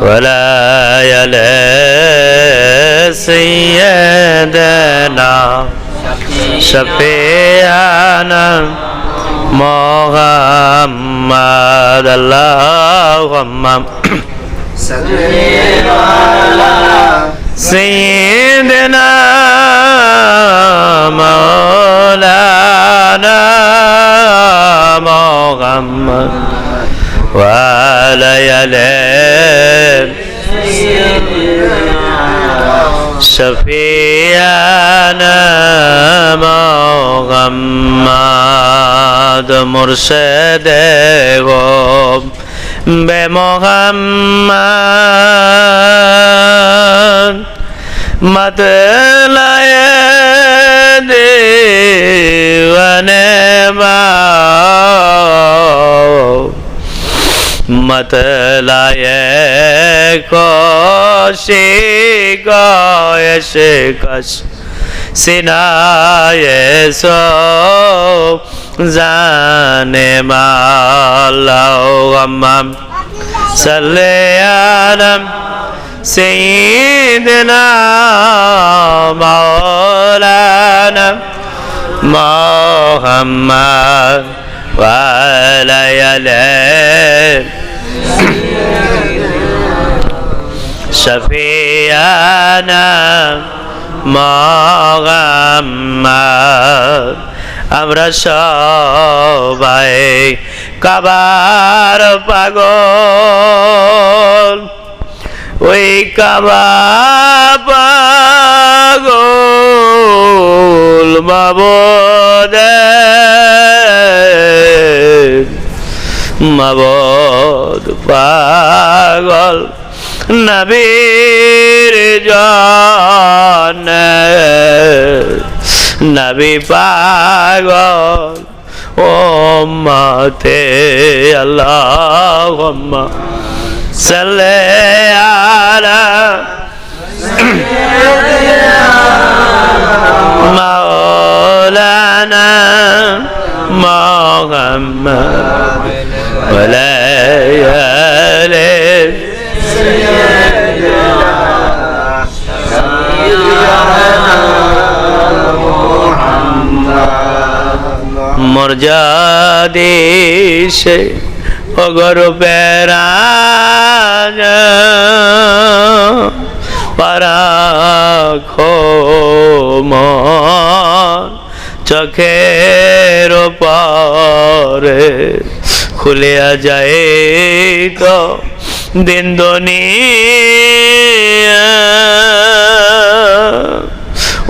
ولا يلا سيدنا شفيعنا محمد اللهم. سيدنا مولانا محمد. وعلى يلين شفيعنا محمد مرشد بمحمد مطلع دیوانه مطلع کشی گایش کش سینای سو زن مالا صلی علی سيدنا مولانا محمد وعلى يليه শফিয়ানা মোগাম্মার আমরা সবাই কাবার পাগল। ওই কাবা পাগল মাবদে। মাবদ পাগল। নবীর জন নবী পাগল ওম্মতে আল্লাহুম্মা সাল্লি আলা মাওলানা মুহাম্মদ ওয়া আলা মর্যাদেশে অগর পেরাজ পারাখো মন চোখের পরে খুলিয়া যায় তো দিন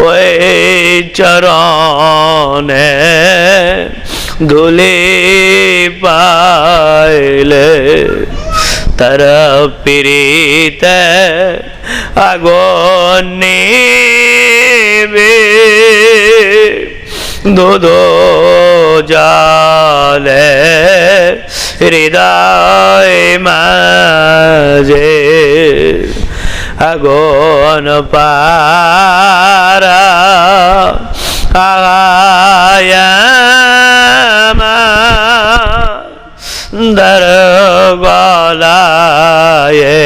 ওই চরণে ধুলি পাইলে তার পিড়িতে আগুন দুধ জালে হৃদয় মাঝে আগুন পারা দর গলায়ে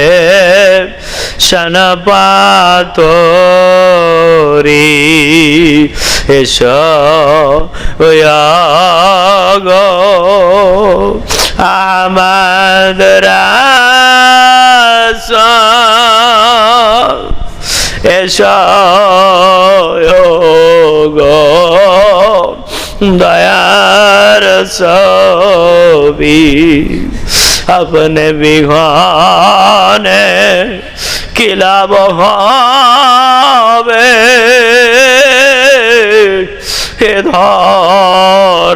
শন পাতরি এসো গো আমাদ রাসূল। এসো গো দয়ার সবি আপনে বিঘনে কিলা বহাবে হে ধরাতে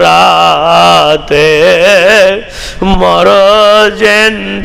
মর জেন্দেগি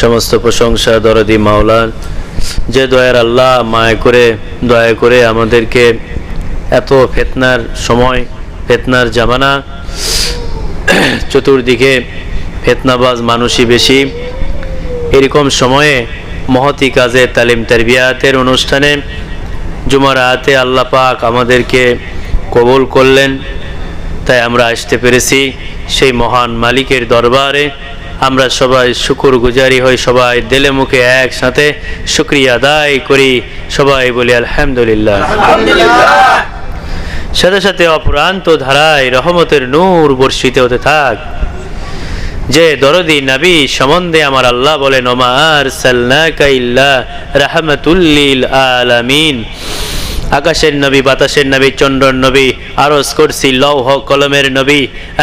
সমস্ত প্রশংসা দরদি মাওলার। যে দয়ার আল্লাহ মায় করে, দয়া করে আমাদেরকে এত ফেতনার সময়, ফেতনার জামানা, চতুর্দিকে ফেতনাবাজ মানুষই বেশি। এরকম সময়ে মহতি কাজে তালিম তারবিয়াতের অনুষ্ঠানে জুমারাতে আল্লাহ পাক আমাদেরকে কবুল করলেন। তাই আমরা আসতে পেরেছি সেই মহান মালিকের দরবারে। আমরা সবাই শুকুর গুজারি হই, সবাই দিলে মুখে একসাথে শুক্রিয়া আদায় করি, সবাই বলি আলহামদুলিল্লাহ। সাথে সাথে অপরান্ত ধারায় রহমতের নূর বর্ষিত হতে থাক। যে দরদি নবী সম্বন্ধে আমার আল্লাহ বলেন ওমার সাল্লাকা রাহমাতুল্লিল আলামিন। আকাশের নবী, বাতাসের নবী চন্দ্রন নবী আরজ করছি লৌহ কলমের নবী,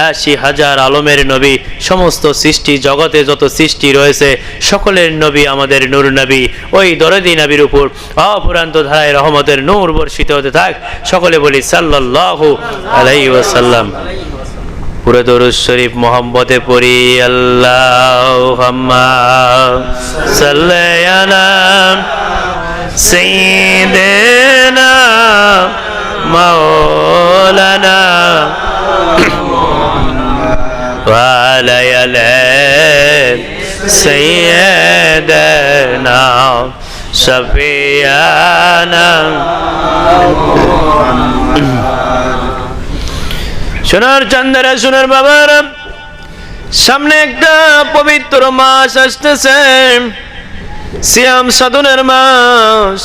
আশি হাজার আলমের নবী, সমস্ত সৃষ্টি জগতে যত সৃষ্টি রয়েছে, সকলের নবী আমাদের নূর নবী। ওই দরদি নবীর উপর অপুরান্ত ধারায় রহমতের নূর বর্ষিত হতে থাক। সকলে বলি সাল্লাহু আলাই ওয়াসাল্লাম। পুরো দরুদ শরীফ মোহাম্মদে পড়ি আল্লাহ সাল্লাম না মাও مولانا وعلى يلين سيدنا شفيعنا সোনার চান্দারা সোনার বাবার সামনে একটা পবিত্র মাস আসতেছে সিয়াম সাধনের মাস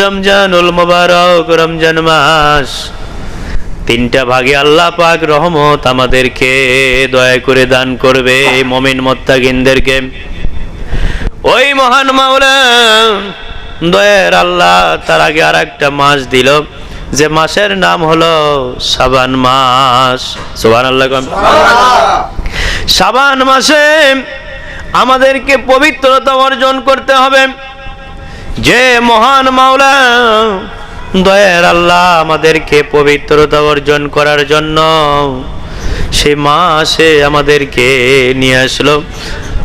রমজানুল মোবারক রমজান মাস তিনটা ভাগে আল্লাহ পাক রহমত আমাদেরকে দয়া করে দান করবে মমিন মোত্তাগিনদেরকে ওই মহান মাওলা, দয়ার আল্লাহ তার আগে আর একটা মাস দিল। যে মাসের নাম হলো সাবান মাস। সোবান আল্লাহ সাবান মাসে আমাদেরকে পবিত্রতা অর্জন করতে হবে। যে মহান মাওলা দয়ার আল্লাহ আমাদেরকে পবিত্রতা অর্জন করার জন্য সে মাসে আমাদেরকে নিয়ে আসলো।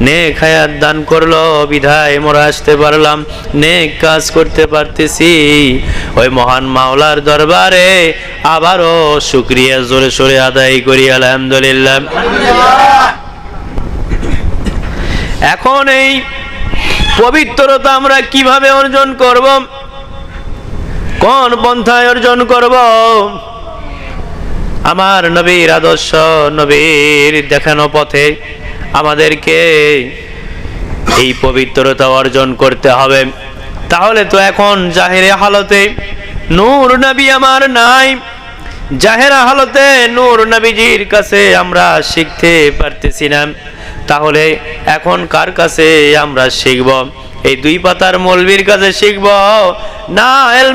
নেক হায়াত দান করল, বিধায় মোরা আসতে পারলাম। নেক কাজ করতে পারতেছি। ওই মহান মাওলার দরবারে আবারও শুক্রিয়া জোরে সোরে আদায় করি, আলহামদুলিল্লাহ। এখন এই পবিত্রতা আমরা কীভাবে অর্জন করব? কোন পন্থায় অর্জন করব? আমার নবীর আদর্শ, নবীর দেখানো পথে আমাদেরকে এই পবিত্রতা অর্জন করতে হবে। তাহলে তো এখন জাহেরে হালতে নূর নবী আমার নাই। জাহেরা হালতে নূর নবীজির কাছে আমরা শিখতে পারতেছি না। তাহলে এখন কার কাছে আমরা শিখব? এই দুই পাতার মৌলবীর কাছে শিখব। না